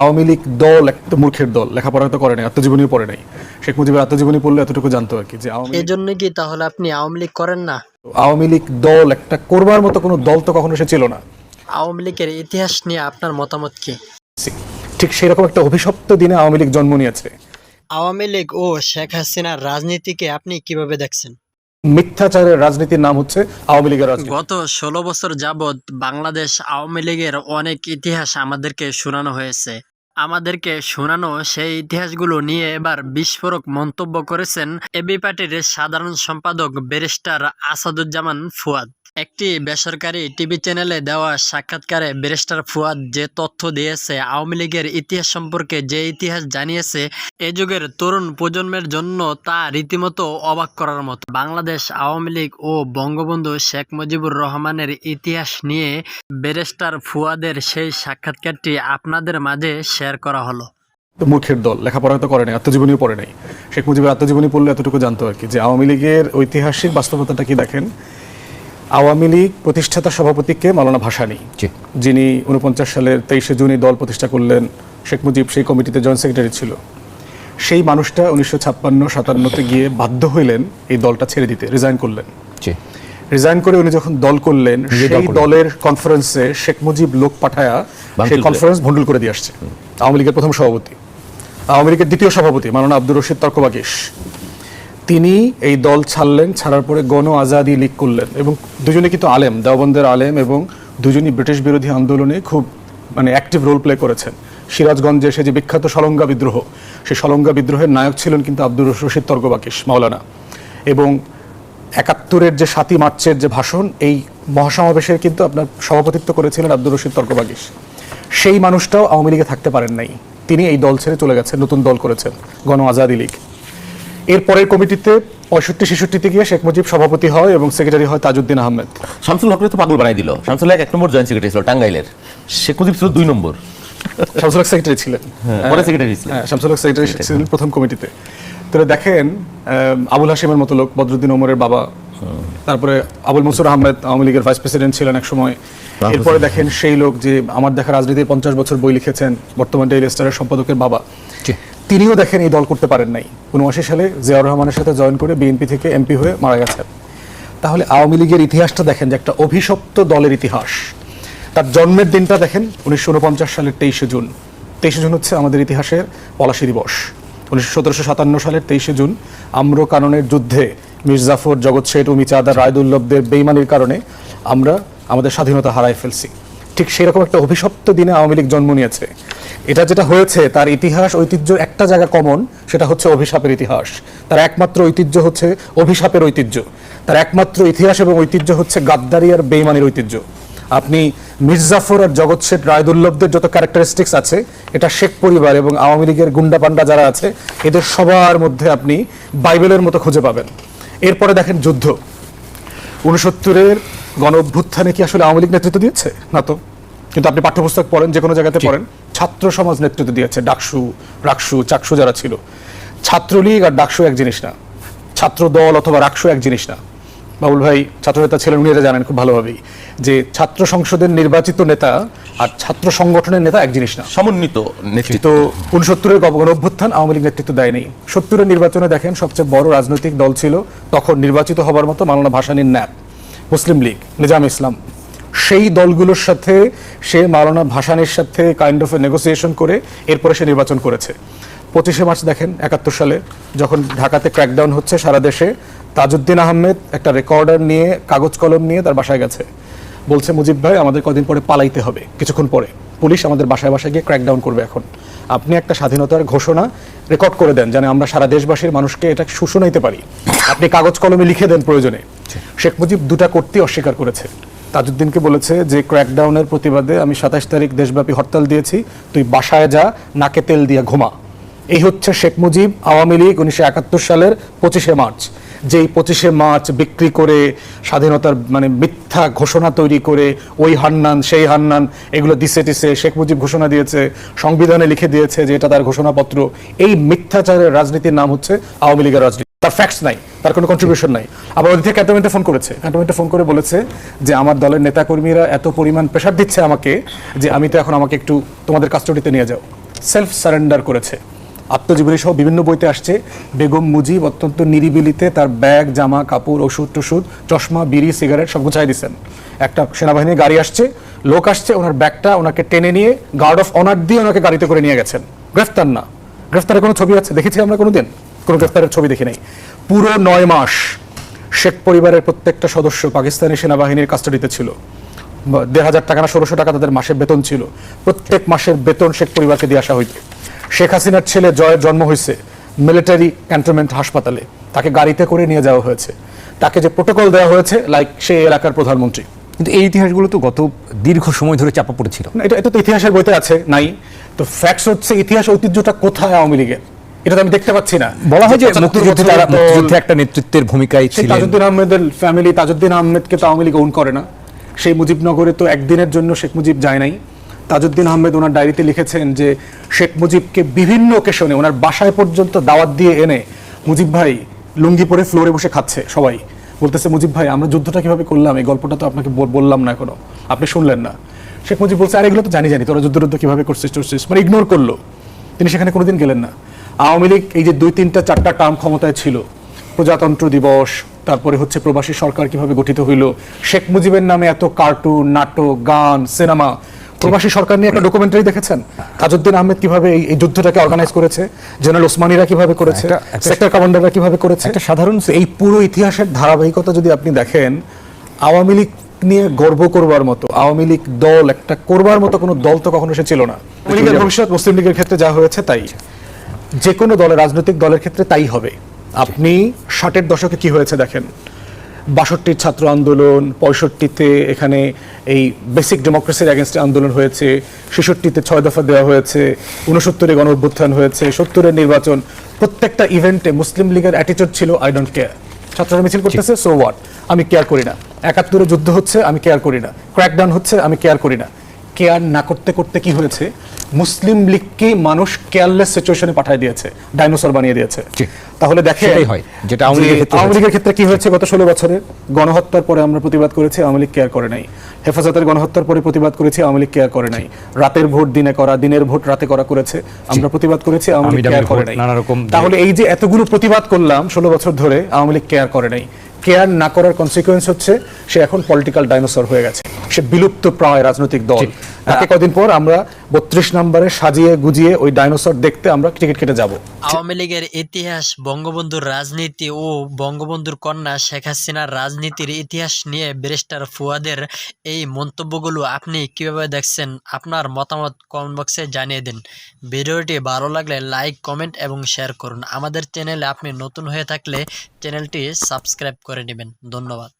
আওয়ামী লীগ দল একটা মূর্খের দল লেখাপড়া তো করে নাই আত্মজীবনীও পড়ে নাই। শেখ মুজিবের আত্মজীবনী পড়লে এতটুকু জানতো আর কি যে আওয়ামী এজন্য কি তাহলে আপনি আওয়ামী লীগ করেন না? আওয়ামী লীগ দল একটা করবার মতো কোনো দল তো কখনো সে ছিল না। আওয়ামী লীগের ইতিহাস নিয়ে আপনার মতামত কি? ঠিক সেরকম একটা অভিশপ্ত দিনে আওয়ামী লীগ জন্ম নিয়েছে। আওয়ামী লীগ ও শেখ হাসিনার রাজনীতিকে আপনি কীভাবে দেখছেন? মিথ্যাচারের রাজনীতির নাম হচ্ছে আওয়ামী লীগের গত ষোলো বছর যাবৎ বাংলাদেশ আওয়ামী লীগের অনেক ইতিহাস আমাদেরকে শোনানো হয়েছে। আমাদেরকে শোনানো সেই ইতিহাসগুলো নিয়ে এবার বিস্ফোরক মন্তব্য করেছেন এবি পার্টির সাধারণ সম্পাদক ব্যারিস্টার আসাদুজ্জামান ফুয়াদ। একটি বেসরকারি টিভি চ্যানেলে দেওয়া সাক্ষাৎকারে ব্যারিস্টার ফুয়াদ যে তথ্য দিয়েছে, আওয়ামী লীগের ইতিহাস সম্পর্কে যে ইতিহাস জানিয়েছে, এ যুগের তরুণ প্রজন্মের জন্য তা রীতিমতো অবাক করার মতো। বাংলাদেশ আওয়ামী লীগ ও বঙ্গবন্ধু শেখ মুজিবুর রহমানের ইতিহাস নিয়ে ব্যারিস্টার ফুয়াদের সেই সাক্ষাৎকারটি আপনাদের মাঝে শেয়ার করা হলো। মূর্খের দল, লেখাপড়া তো করে নাই, আত্মজীবনীও পড়ে নাই। শেখ মুজিবের আত্মজীবনী পড়লে এতটুকু জানতো আর কি, যে আওয়ামী লীগের ঐতিহাসিক বাস্তবতাটা কি দেখেন? আওয়ামী লীগ প্রতিষ্ঠাতা সভাপতিকে মালানা ভাসানী? যিনি উনপঞ্চাশ সালের তেইশে জুনই দল প্রতিষ্ঠা করলেন শেখ মুজিব সেই কমিটিতে জয়েন্ট সেক্রেটারি ছিল। সেই মানুষটা উনিশশো ছাপ্পান্ন সাতান্নতে গিয়ে বাধ্য হইলেন এই দলটা ছেড়ে দিতে রিজাইন করলেন। রিজাইন করে উনি যখন দল করলেন সেই দলের কনফারেন্সে শেখ মুজিব লোক পাঠায়া সেই কনফারেন্স ভন্ডুল করে দিয়ে আসছে। আওয়ামী লীগের প্রথম সভাপতি। আওয়ামী লীগের দ্বিতীয় সভাপতি মাননা আব্দুর রশিদ তর্কবাগিস তিনি এই দল ছাড়লেন, ছাড়ার পরে গণ আজাদি লীগ করলেন এবং দুজনে কিন্তু আলেম, দেওবন্দের আলেম এবং দুজনই ব্রিটিশ বিরোধী আন্দোলনে খুব মানে অ্যাক্টিভ রোল প্লে করেছেন। সিরাজগঞ্জে সে যে বিখ্যাত সলঙ্গা বিদ্রোহ, সেই সলঙ্গা বিদ্রোহের নায়ক ছিলেন কিন্তু আব্দুর রশিদ তর্কবাকিস মাওলানা। এবং একাত্তরের যে সাতই মার্চের যে ভাষণ, এই মহাসমাবেশের কিন্তু আপনার সভাপতিত্ব করেছিলেন আব্দুর রশিদ তর্কবাগিস সেই মানুষটাও আওয়ামী লীগে থাকতে পারেন নাই। তিনি এই দল ছেড়ে চলে গেছেন, নতুন দল করেছেন গণ আজাদি লীগ। এর পরের কমিটিতে পঁয়ষট্টি ছেষট্টিতে গিয়ে শেখ মুজিব সভাপতি হয় এবং সেক্রেটারি হয় তাজউদ্দিন আহমেদ। শামসুল হকরে তো পাগল বানাই দিল। শামসুল হক এক নম্বর জয়েন্ট সেক্রেটারি ছিল টাঙ্গাইলের। শেখ মুজিব ছিল দুই নম্বর। শামসুল হক সেক্রেটারি ছিলেন। পরে সেক্রেটারি ছিল হ্যাঁ শামসুল হক সেক্রেটারি ছিলেন প্রথম কমিটিতে। তাহলে দেখেন আবুল হাসিমের মতো লোক বদরুদ্দিন ওমরের বাবা তারপরে আবুল মনসুর আহমেদ আওয়ামী লীগের ভাইস প্রেসিডেন্ট ছিলেন এক সময়। এরপরে দেখেন সেই লোক যে আমার দেখা রাজনীতির পঞ্চাশ বছর বই লিখেছেন বর্তমান ডেইলি স্টারের সম্পাদকের বাবা। তিনিও দেখেন এই দল করতে পারেন নাই। উনআশি সালে জিয়াউর রহমানের সাথে জয়েন করে বিএনপি থেকে এমপি হয়ে মারা গেছেন। তাহলে আওয়ামী লীগের ইতিহাসটা দেখেন যে একটা অভিশপ্ত দলের ইতিহাস। তার জন্মের দিনটা দেখেন উনিশশো উনপঞ্চাশ সালের তেইশে জুন। তেইশে জুন হচ্ছে আমাদের ইতিহাসের পলাশী দিবস। উনিশশো সতেরোশো সাতান্ন সালের তেইশে জুন আম্র কাননের যুদ্ধে মির্জাফর জগৎ শেঠ উমি চাঁদা রায়দুল্লভদের বেইমানির কারণে আমরা আমাদের স্বাধীনতা হারাই ফেলছি। ঠিক সেরকম একটা অভিশপ্ত দিনে আওয়ামী লীগ জন্ম নিয়েছে। এটা যেটা হয়েছে তার ইতিহাস ঐতিহ্য একটা জায়গা কমন সেটা হচ্ছে অভিশাপের ইতিহাস। তার একমাত্র ঐতিহ্য হচ্ছে অভিশাপের ঐতিহ্য। তার একমাত্র ইতিহাস এবং ঐতিহ্য হচ্ছে গাদ্দারি আর বেইমানির ঐতিহ্য। আপনি মির্জাফর আর জগৎ শেঠ রায়দুল্লভদের যত ক্যারেক্টারিস্টিক্স আছে এটা শেখ পরিবার এবং আওয়ামী লীগের গুন্ডা পান্ডা যারা আছে এদের সবার মধ্যে আপনি বাইবেলের মতো খুঁজে পাবেন। এরপরে দেখেন যুদ্ধ। উনসত্তরের গণ অভ্যুত্থানে কি আসলে আওয়ামী লীগ নেতৃত্ব দিয়েছে? না তো। কিন্তু আপনি পাঠ্যপুস্তক পড়েন যে কোনো জায়গাতে পড়েন। ছাত্র সমাজ নেতৃত্ব দিয়েছে ডাকসু রাকসু চাকসু যারা ছিল। ছাত্রলীগ আর ডাকসু এক জিনিস না। ছাত্র দল অথবা রাকসু এক জিনিস না। বাবুল ভাই ছাত্রনেতা ছিলেন উনি এটা জানেন খুব ভালোভাবেই যে ছাত্র সংসদের নির্বাচিত নেতা আর ছাত্র সংগঠনের নেতা এক জিনিস না। সমন্বিত নেতৃত্ব। উনসত্তরের গণ অভ্যুত্থান আওয়ামী লীগ নেতৃত্ব দেয়নি। সত্তরের নির্বাচনে দেখেন সবচেয়ে বড় রাজনৈতিক দল ছিল তখন নির্বাচিত হবার মতো মাওলানা ভাসানীর ন্যাপ মুসলিম লীগ নিজাম ইসলাম। সেই দলগুলোর সাথে সে মাওলানা ভাসানের সাথে কাইন্ড অফ এ নেগোসিয়েশন করে এরপরে সে নির্বাচন করেছে। পঁচিশে মার্চ দেখেন একাত্তর সালে যখন ঢাকাতে ক্র্যাকডাউন হচ্ছে সারা দেশে তাজউদ্দিন আহমেদ একটা রেকর্ডার নিয়ে কাগজ কলম নিয়ে তার বাসায় গেছে। বলছে মুজিব ভাই আমাদের কদিন পরে পালাইতে হবে। কিছুক্ষণ পরে পুলিশ আমাদের বাসায় বাসায় গিয়ে ক্র্যাকডাউন করবে এখন। আপনি একটা স্বাধীনতার ঘোষণা রেকর্ড করে দেন যেন আমরা সারা দেশবাসীর মানুষকে এটা শুশুনাইতে পারি। আপনি কাগজ কলমে লিখে দেন প্রয়োজনে। শেখ মুজিব দুটা করতেই অস্বীকার করেছে। তাজউদ্দিনকে বলেছে যে ক্র্যাকডাউনের প্রতিবাদে আমি সাতাশ তারিখ দেশব্যাপী হরতাল দিয়েছি। তুই বাসায় যা, নাকে তেল দিয়ে ঘুমা। এই হচ্ছে শেখ মুজিব আওয়ামী লীগ উনিশশো একাত্তর সালের পঁচিশে মার্চ। যেই পঁচিশে মার্চ বিক্রি করে, স্বাধীনতার মানে মিথ্যা ঘোষণা তৈরি করে, ওই হান্নান, সেই হান্নান, এগুলো দিছে টিসে শেখ মুজিব ঘোষণা দিয়েছে, সংবিধানে লিখে দিয়েছে যে, এটা তার ঘোষণাপত্র। এই মিথ্যাচারের রাজনীতির নাম হচ্ছে আওয়ামী লীগের রাজনীতি। তার ফ্যাক্টস নাই তার কোনো কন্ট্রিবিউশন নাই। আবার ওদিকে ক্যান্টনমেন্টে ফোন করেছে ক্যান্টনমেন্টে ফোন করে বলেছে যে আমার দলের নেতাকর্মীরা এত পরিমাণ প্রেশার দিচ্ছে আমাকে যে আমি তো এখন আমাকে একটু তোমাদের কাস্টডিতে নিয়ে যাও। সেলফ সারেন্ডার করেছে। আত্মজীবনী সহ বিভিন্ন বইতে আসছে বেগম মুজিব অত্যন্ত নিরিবিলিতে তার ব্যাগ জামা কাপড় ওষুধ টষুধ চশমা বিড়ি সিগারেট সব গুছাই দিচ্ছেন একটা সেনাবাহিনীর গাড়ি আসছে লোক আসছে ওনার ব্যাগটা ওনাকে টেনে নিয়ে গার্ড অফ অনার দিয়ে ওনাকে গাড়িতে করে নিয়ে গেছেন। গ্রেফতার না। গ্রেফতারের কোনো ছবি আছে? দেখেছি আমরা কোনোদিন? কোনো গ্রেফতারের ছবি দেখি নাই। পুরো নয় মাস শেখ পরিবারের প্রত্যেকটা সদস্য পাকিস্তানি সেনাবাহিনীর কাস্টাডিতে ছিল। দেড় হাজার টাকা না ষোলোশো টাকা তাদের মাসের বেতন ছিল। প্রত্যেক মাসের বেতন শেখ পরিবারকে দিয়ে আসা হইতো। শেখ হাসিনার ছেলে জয়ের জন্ম হয়েছে মিলিটারি ক্যান্টনমেন্ট হাসপাতালে। তাকে গাড়িতে করে নিয়ে যাওয়া হয়েছে। তাকে যে প্রোটোকল দেওয়া হয়েছে লাইক সেই এলাকার প্রধানমন্ত্রী। কিন্তু এই ইতিহাসগুলো তো গত দীর্ঘ সময় ধরে চাপা পড়েছিল। এটা এটা তো ইতিহাসের বইতে আছে নাই। তো ফ্যাক্টস হচ্ছে ইতিহাস ঐতিহ্যটা কোথায় আওয়ামী লীগের? এটা তো আমি দেখতে পাচ্ছি না। বলা হয় যে মুক্তিযুদ্ধে তারা মুক্তিযুদ্ধে একটা নেতৃত্বের ভূমিকায় ছিলেন। তাজউদ্দিন আহমেদের ফ্যামিলি তাজউদ্দিন আহমেদকে তো আওয়ামী লীগ ওন করে না। সেই মুজিবনগরে তো একদিনের জন্য শেখ মুজিব যায় নাই। তাজউদ্দিন আহমেদ ওনার ডায়েরিতে লিখেছেন যে শেখ মুজিবকে বিভিন্ন ওকেশনে ওনার বাসায় পর্যন্ত দাওয়াত দিয়ে এনে মুজিব ভাই লুঙ্গি পরে ফ্লোরে বসে খাচ্ছে সবাই। বলতেছে মুজিব ভাই আমরা যুদ্ধটা কীভাবে করলাম? এই গল্পটা তো আপনাকে বললাম না এখনও। আপনি শুনলেন না। শেখ মুজিব বলছে আর এগুলো তো জানি জানি। তোরা যুদ্ধ কীভাবে করছিস টরছিস? মানে ইগনোর করল। তিনি সেখানে কোনোদিন গেলেন না। আওয়ামী লীগ এই যে দুই তিনটা চারটা টার্ম ক্ষমতায় ছিল প্রজাতন্ত্র দিবস তারপরে হচ্ছে প্রবাসী সরকার কীভাবে গঠিত হইল শেখ মুজিবের নামে এত কার্টুন নাটক গান সিনেমা প্রবাসী সরকার নিয়ে একটা ডকুমেন্টারি দেখেছেন? তাজউদ্দিন আহমেদ কীভাবে এই যুদ্ধটাকে অর্গানাইজ করেছে? জেনারেল ওসমানীরা কীভাবে করেছে? সেক্টর কমান্ডাররা কীভাবে করেছে? একটা সাধারণ এই পুরো ইতিহাসের ধারাবাহিকতা যদি আপনি দেখেন আওয়ামী লীগ নিয়ে গর্ব করবার মতো আওয়ামী লীগ দল একটা করবার মতো কোনো দল তো কখনো সে ছিল না। ভবিষ্যৎ মুসলিম লীগের ক্ষেত্রে যা হয়েছে তাই। যে কোনো দলের রাজনৈতিক দলের ক্ষেত্রে তাই হবে। আপনি ষাটের দশকে কি হয়েছে দেখেন? বাষট্টির ছাত্র আন্দোলন পঁয়ষট্টিতে এখানে এই বেসিক ডেমোক্রেসির এগেনস্টে আন্দোলন হয়েছে ছেষট্টিতে ছয় দফা দেওয়া হয়েছে উনসত্তরে গণ অভ্যুত্থান হয়েছে সত্তরের নির্বাচন প্রত্যেকটা ইভেন্টে মুসলিম লীগের অ্যাটিটিউড ছিল আই ডোন্ট কেয়ার ছাত্ররা মিছিল করতেছে সো হোয়াট আমি কেয়ার করি না। একাত্তরে যুদ্ধ হচ্ছে আমি কেয়ার করি না। ক্র্যাকডাউন হচ্ছে আমি কেয়ার করি না। কেয়ার না করতে করতে কি হয়েছে? মুসলিম লীগকে মানুষ কেয়ারলেস সিচুয়েশনে পাঠিয়ে দিয়েছে ডাইনোসর বানিয়ে দিয়েছে। তাহলে সেটাই হয়, যেটা আওয়ামী লীগের ক্ষেত্রে কি হয়েছে? গত ষোলো বছরে গণহত্যার পরে আমরা প্রতিবাদ করেছি আওয়ামী লীগ কেয়ার করে নাই। হেফাজতের গণহত্যার পরে প্রতিবাদ করেছি আওয়ামী লীগ কেয়ার করে নাই। রাতের ভোট দিনে করা দিনের ভোট রাতে করা করেছে আমরা প্রতিবাদ করেছি আওয়ামী লীগ কেয়ার করে নাই। তাহলে এই যে এতগুলো প্রতিবাদ করলাম ষোলো বছর ধরে আওয়ামী লীগ কেয়ার করে নাই। কেয়ার না করার কনসিকুয়েন্স হচ্ছে সে এখন পলিটিক্যাল ডাইনোসর হয়ে গেছে। সে বিলুপ্ত প্রায় রাজনৈতিক দল। কদিন পর আমরা বত্রিশ নম্বরে সাজিয়ে গুজিয়ে ওই ডাইনোসর দেখতে আমরা টিকিট কেটে যাব। আওয়ামী লীগের ইতিহাস, বঙ্গবন্ধুর রাজনীতি ও বঙ্গবন্ধুর কন্যা শেখ হাসিনার রাজনীতির ইতিহাস নিয়ে ব্যারিস্টার ফুয়াদের এই মন্তব্যগুলো আপনি কীভাবে দেখছেন? আপনার মতামত কমেন্ট বক্সে জানিয়ে দিন। ভিডিওটি ভালো লাগলে লাইক, কমেন্ট এবং শেয়ার করুন। আমাদের চ্যানেলে আপনি নতুন হয়ে থাকলে চ্যানেলটি সাবস্ক্রাইব করে নেবেন। ধন্যবাদ।